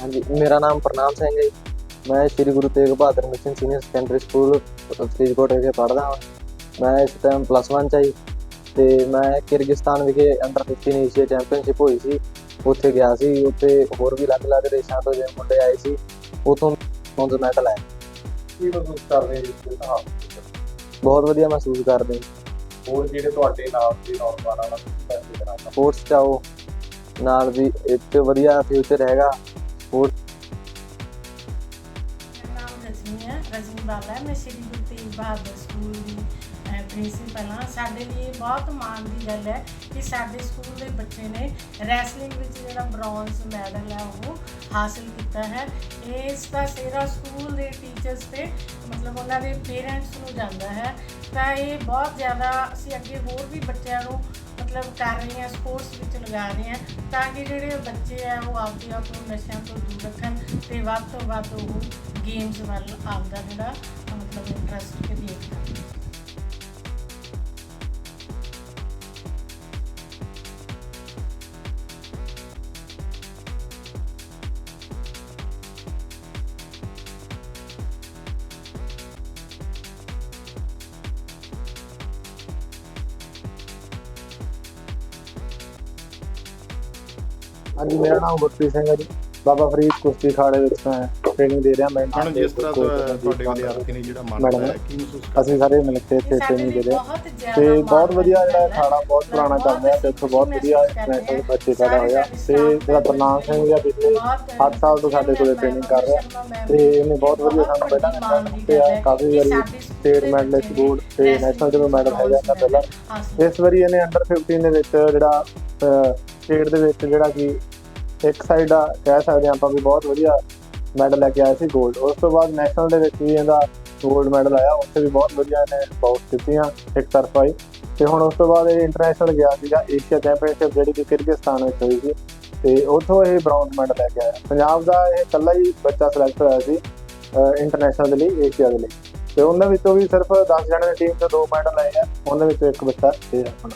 ਹਾਂਜੀ ਮੇਰਾ ਨਾਮ ਪ੍ਰਨਾਮ ਸਿੰਘ ਹੈ ਜੀ। ਮੈਂ Shri Guru Tegh Bahadur mission senior secondary school Faridkot ਵਿਖੇ ਪੜ੍ਹਦਾ ਹਾਂ। ਮੈਂ ਇਸ ਟਾਈਮ ਪਲੱਸ 1 ਚ ਆਈ ਤੇ ਮੈਂ ਕਿਰਗਿਸਤਾਨ ਵਿਖੇ ਅੰਡਰ 15 ਏਸ਼ੀਆ ਚੈਂਪੀਅਨਸ਼ਿਪ ਹੋਈ ਸੀ। ਉੱਥੇ ਗਿਆ ਸੀ ਉੱਥੇ ਹੋਰ ਵੀ ਅਲੱਗ-ਅਲੱਗ ਦੇਸ਼ਾਂ ਤੋਂ ਜਿਹੜੇ ਮੁੰਡੇ ਆਏ ਸੀ ਉਥੋਂ ਬ੍ਰੌਂਜ਼ ਮੈਡਲ ਆਇਆ ਕੀ ਮਹਿਸੂਸ ਕਰਦੇ ਜੀ ਹਾਲ ਬਹੁਤ ਵਧੀਆ ਮਹਿਸੂਸ ਕਰਦੇ ਹੋਰ ਜਿਹੜੇ ਤੁਹਾਡੇ ਨਾਲ ਦੇ ਨੌਜਵਾਨਾਂ ਨਾਲ ਸਪੋਰਟਸ ਚ ਆਓ। ਨਾਲ ਵੀ ਇੱਕ ਵਧੀਆ ਫਿਊਚਰ ਹੈਗਾ। ਸਪੋਰਟ ਮੇਰਾ ਨਾਮ ਰਜਨੀ ਹੈ, ਰਜਨੀ ਬਾਲਾ ਹੈ, ਮੈਂ ਸ਼੍ਰੀ ਗੁਰੂ ਤੇਗ ਬਹਾਦਰ ਸਕੂਲ ਦੀ ਪ੍ਰਿੰਸੀਪਲ ਹਾਂ। ਸਾਡੇ ਲਈ ਇਹ ਬਹੁਤ ਮਾਣ ਦੀ ਗੱਲ ਹੈ ਕਿ ਸਾਡੇ ਸਕੂਲ ਦੇ ਬੱਚੇ ਨੇ ਰੈਸਲਿੰਗ ਵਿੱਚ ਜਿਹੜਾ ਬ੍ਰੌਂਜ਼ ਮੈਡਲ ਹੈ, ਉਹ ਹਾਸਲ ਕੀਤਾ ਹੈ। ਇਸ ਦਾ ਸਿਹਰਾ ਸਕੂਲ ਦੇ ਟੀਚਰਸ ਤੇ, ਮਤਲਬ ਉਹਨਾਂ ਦੇ ਪੇਰੈਂਟਸ ਨੂੰ ਜਾਂਦਾ ਹੈ। ਤਾਂ ਇਹ ਬਹੁਤ ਜ਼ਿਆਦਾ, ਅਸੀਂ ਅੱਗੇ ਹੋਰ ਵੀ ਬੱਚਿਆਂ ਨੂੰ ਮਤਲਬ ਕਰ ਰਹੇ ਹਾਂ ਸਪੋਰਟਸ ਵਿੱਚ ਲਗਾ ਰਹੇ ਹਾਂ ਤਾਂ ਕਿ ਜਿਹੜੇ ਬੱਚੇ ਆ ਉਹ ਆਪਦੇ ਆਪ ਨੂੰ ਨਸ਼ਿਆਂ ਤੋਂ ਦੂਰ ਰੱਖਣ ਤੇ ਵੱਧ ਤੋਂ ਵੱਧ ਉਹ ਗੇਮਸ ਵੱਲ ਆਪਦਾ ਜਿਹੜਾ ਮਤਲਬ ਇੰਟਰਸਟ ਕ੍ਰੀਏਟ ਹਾਂਜੀ ਮੇਰਾ ਨਾਮ ਗੁਰਪ੍ਰੀਤ ਸਿੰਘ ਹੈ ਜੀ। ਬਾਬਾ ਫਰੀਦ ਕੁਸ਼ਤੀ ਖਾੜੇ ਵਿੱਚ ਮੈਂ ਟ੍ਰੇਨਿੰਗ ਦੇ ਰਿਹਾ। ਮੈਂ ਹੁਣ ਜਿਸ ਤਰ੍ਹਾਂ ਤੁਹਾ- ਤੁਹਾਡੇ ਵਿਦਿਆਰਥੀ ਨੇ ਜਿਹੜਾ ਮੰਨ ਮੈਡਮ, ਲਿਆ ਕੀ ਮਹਿਸੂਸ ਕਰਦੇ? ਅਸੀਂ ਸਾਰੇ ਮਿਲ ਕੇ ਇੱਥੇ ਟ੍ਰੇਨਿੰਗ ਦੇ ਰਹੇ ਹਾਂ। ਤੇ ਬਹੁਤ ਵਧੀਆ ਜਿਹੜਾ ਹੈ। ਖਾਣਾ ਬਹੁਤ ਪੁਰਾਣਾ ਚੱਲ ਰਿਹਾ ਤੇ ਇੱਥੋਂ ਬਹੁਤ ਵਧੀਆ ਇੰਟਰਨੈਸ਼ਨਲ ਬੱਚੇ ਪੈਦਾ ਹੋਇਆ। ਤੇ ਜਿਹੜਾ ਪ੍ਰਨਾਮ ਸਿੰਘ ਜੀ ਆ ਪਿਛਲੇ 8 ਸਾਲ ਤੋਂ ਸਾਡੇ ਕੋਲੇ ਟ੍ਰੇਨਿੰਗ ਕਰ ਰਿਹਾ। ਤੇ ਇਹਨੇ ਬਹੁਤ ਵਧੀਆ ਸਾਨੂੰ ਪਹਿਲਾਂ ਤੇ ਆ ਕਾਫੀ ਵਾਰੀ ਸਟੇਟ ਮੈਡਲਿਸਟ ਗੋਲਡ ਤੇ ਨੈਸ਼ਨਲ ਦੇ ਮੈਡਲ ਹੈਗਾ ਇਹਨਾਂ ਪਹਿਲਾਂ ਇਸ ਵਾਰੀ ਇਹਨੇ ਅੰਡਰ 15 ਦੇ ਵਿੱਚ ਜਿਹੜਾ ਸਟੇਟ ਦੇ ਵਿੱਚ ਜਿਹੜਾ ਕਿ ਇੱਕ ਸਾਈਡ ਆ, ਕਹਿ ਸਕਦੇ ਹਾਂ ਆਪਾਂ ਵੀ ਬਹੁਤ ਵਧੀਆ ਮੈਡਲ ਲੈ ਕੇ ਆਇਆ ਸੀ 골ਡ ਉਸ ਤੋਂ ਬਾਅਦ ਨੈਸ਼ਨਲ ਦੇ ਵਿੱਚ ਵੀ ਇਹਦਾ 골ਡ ਮੈਡਲ ਆਇਆ, ਉੱਥੇ ਵੀ ਬਹੁਤ ਵਧੀਆ ਇਹਨੇ ਬਾਕਸ ਕੀਤੀਆਂ ਇੱਕ ਤਰਫਾ ਹੀ ਤੇ ਹੁਣ ਉਸ ਤੋਂ ਬਾਅਦ ਇਹ ਇੰਟਰਨੈਸ਼ਨਲ ਗਿਆ ਸੀਗਾ ਏਸ਼ੀਆ ਚੈਂਪੀਅਨਸ਼ਿਪ ਜਿਹੜੀ ਕਿ ਕਿਰਗਿਸਤਾਨ ਵਿੱਚ ਹੋਈ ਸੀ। ਤੇ ਉੱਥੋਂ ਇਹ ਬ੍ਰੌਂਜ਼ ਮੈਡਲ ਲੈ ਕੇ ਆਇਆ। ਪੰਜਾਬ ਦਾ ਇਹ ਇਕੱਲਾ ਹੀ ਬੱਚਾ ਸਿਲੈਕਟ ਹੋਇਆ ਸੀ ਇੰਟਰਨੈਸ਼ਨਲ ਦੇ ਲਈ ਏਸ਼ੀਆ ਦੇ ਲਈ। ਤੇ ਉਹਨਾਂ ਵਿੱਚੋਂ ਵੀ ਸਿਰਫ 10 ਜਣਿਆਂ ਦੀ ਟੀਮ ਤੋਂ ਦੋ ਮੈਡਲ ਆਏ ਆ, ਉਹਨਾਂ ਵਿੱਚੋਂ ਇੱਕ ਬੱਚਾ ਇਹ ਆਪਣਾ।